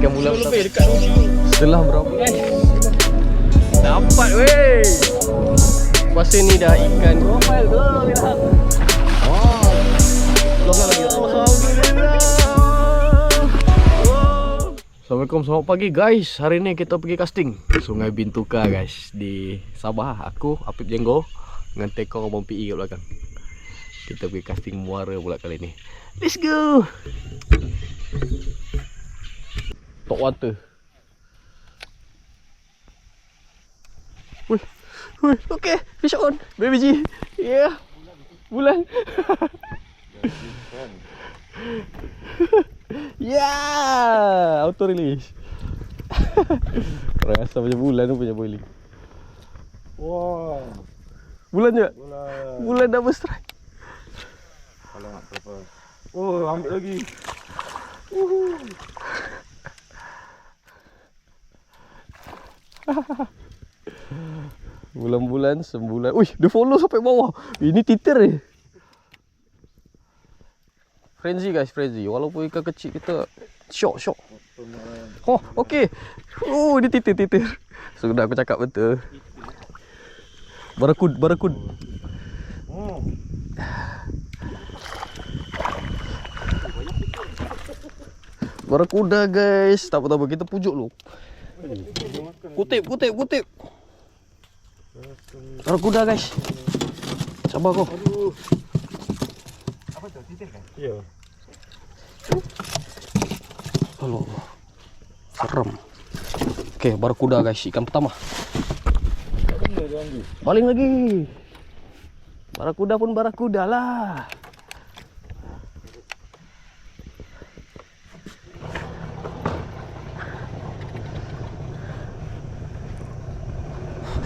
ikan pertama. Lebih dekat. Setelah berapa? Dapat weh. Puasa ni dah ikan profile tu. Oh. Longgar lagi. Alhamdulillah. Wow. Assalamualaikum, selamat pagi guys. Hari ni kita pergi casting Sungai Bintuka guys di Sabah. Aku Apip Jenggo dengan tekong abang PE kat belakang. Kita pergi casting muara pula kali ni. Let's go. Top water. Wih, wih, okay, fish on, baby G, yeah, bulan, yeah, auto release. Orang asal macam bulan tu punya boiling. Wow. Bulan je, Bola. bulan double strike. Kalau nak apa. Oh, ambil lagi. Bulan-bulan, sembulan. Wih, dia follow sampai bawah. Ini titir ni. Frenzy guys, frenzy. Walaupun ikan kecil kita shock, shock. Oh, okey. Oh, dia titir, titir. Sudah aku cakap betul. Barakud, barakud. Barakuda guys. Tak apa-apa, kita pujuk lu. Kutip, kutip, kutip. Barakuda guys. Sabar kau. Apa tu? Titik kan? Ya. Halo. Serem. Okey, barakuda guys, ikan pertama. Ambil. Baling lagi. Barakuda pun barakuda lah.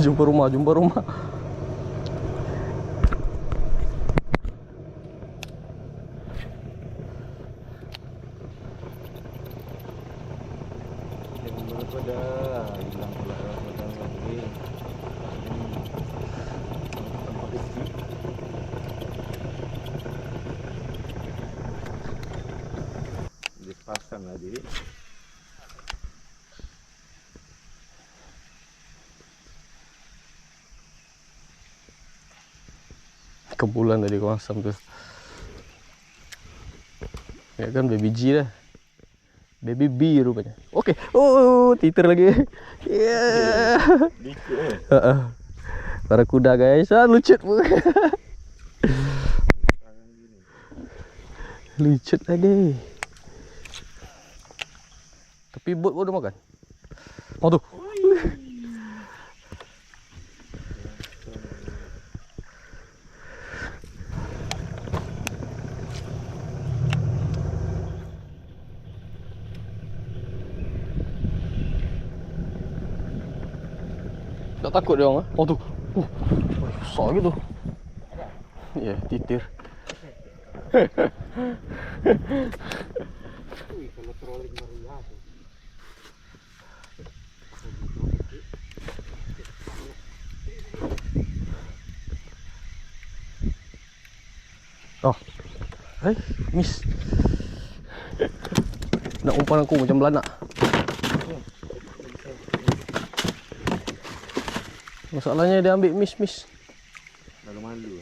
Jumpa rumah, jumpa rumah. Kebulan tadi kau asam tu. Ya kan baby G dah. Baby B rupanya. Okey. Oh, titir lagi. Yeah. Dikit eh. Ha Barakuda guys. Ah lucut pun. lucut lagi. Tapi bot pun dah makan. Oh tu. Tak takut dia orang ah. Oh tu. Uh, besar gitu. Ya, yeah, titir. Oh. Hai, miss. Nak umpan aku macam belanak. Masalahnya dia ambil miss-miss. Lalu malu.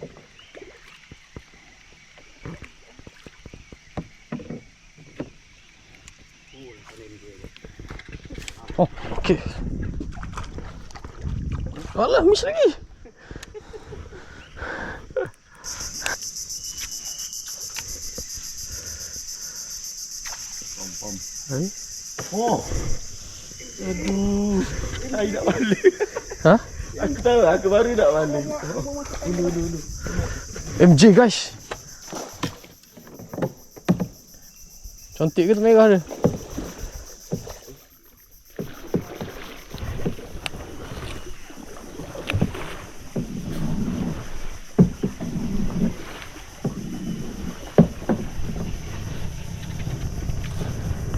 Oh, okey. Alah, miss lagi. Pom pom. Hai. Oh. Aduh. Saya nak balik. Ha? Aku tahu aku baru nak balik. Dulu dulu dulu. MJ guys. Cantik ke tu merah dia?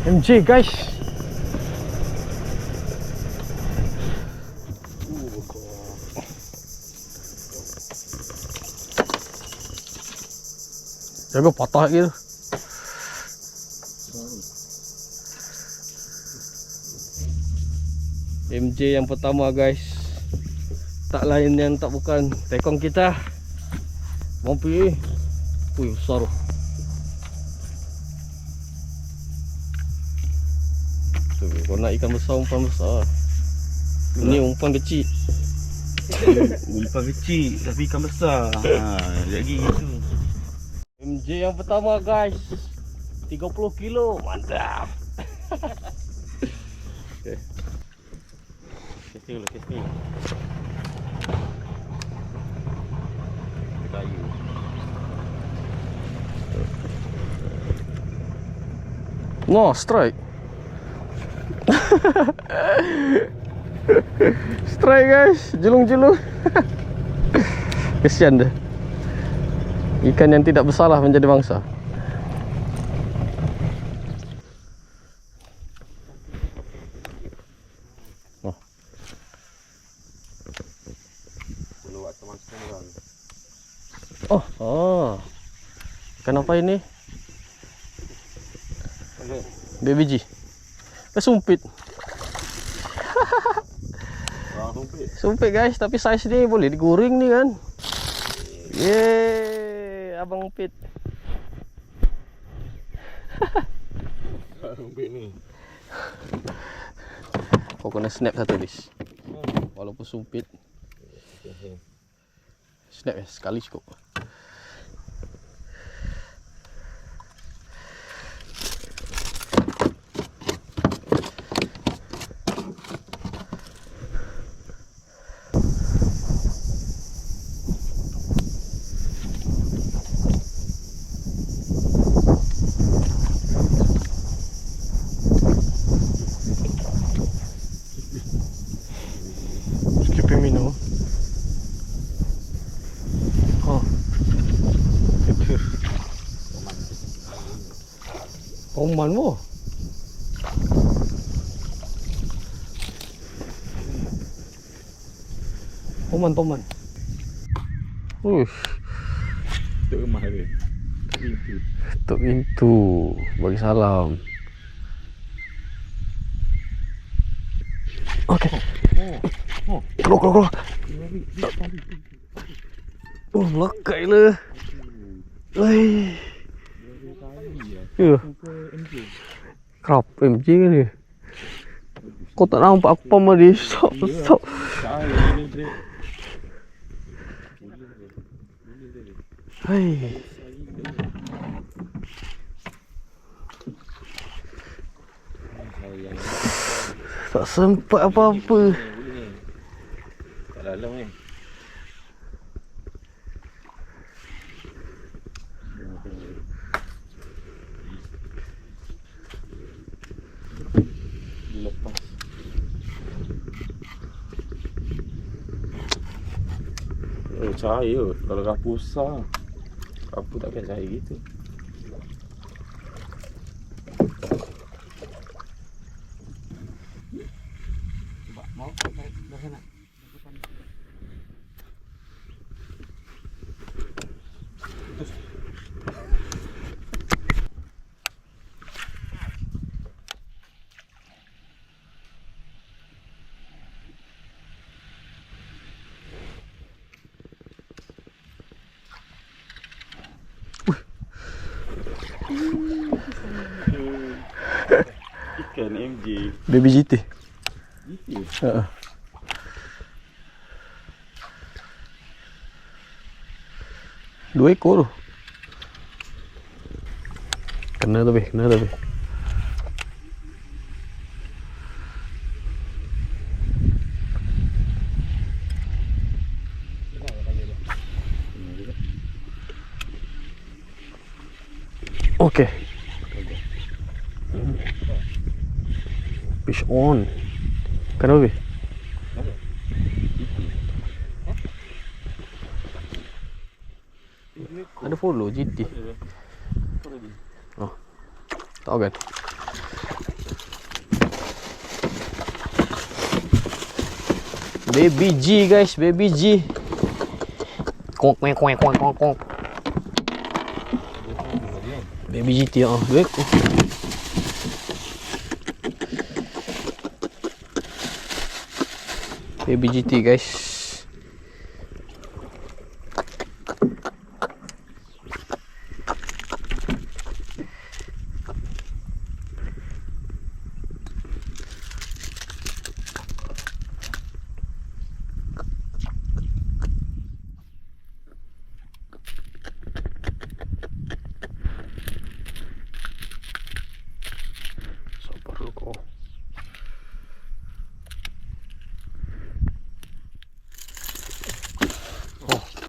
MJ guys. Jaga patah lagi tu. MJ yang pertama guys. Tak lain yang tak bukan Tekong kita. Mampi Wih besar Tu. Kau nak ikan besar umpan besar. Ini umpan kecil. Umpan kecil tapi ikan besar. Ha, lagi gitu. MJ yang pertama guys 30 kilo Mantap Okay Casting dulu, casting. Kayu. No, strike. strike guys, jelung-jelung. Kesian dia. Ikan yang tidak bersalah menjadi bangsa. Oh, oh, oh. Ikan apa ini? Okay. G. Eh, sumpit. Tumpit. Sumpit guys, tapi saiz ni boleh digoreng ni kan. Yeay, abang Pit. Orang tumpit ni. Kau kena snap satu bis. Walaupun sumpit, snap ya sekali cukup. Oman mo. Oman, Oman. Uish, Tu rumah dia. Tuk pintu. Bagi salam. Okay. Oh. Keluar, keluar, keluar. Oh, melekat le. Wei. Ya. Kerap MJ ke ni? Kau tak nampak apa mah dia stop stop. Cahaya ni dia. Hai. Cahaya. Tak sempat apa-apa. Boleh ni. Tak dalam ni. Oh, cahaya. Kalau kapu besar. Kapu takkan cahaya gitu. Ikan MJ. Baby GT. Gitu. Ha. Dua ekor tu. Kena tu be, kena tu be. Okay. Fish on. Kenapa be? Ada follow GT. Oh. Tahu kan? Baby G guys, baby G. Kok kok kok kok kok. Baby GT ah. Baik. PBGT guys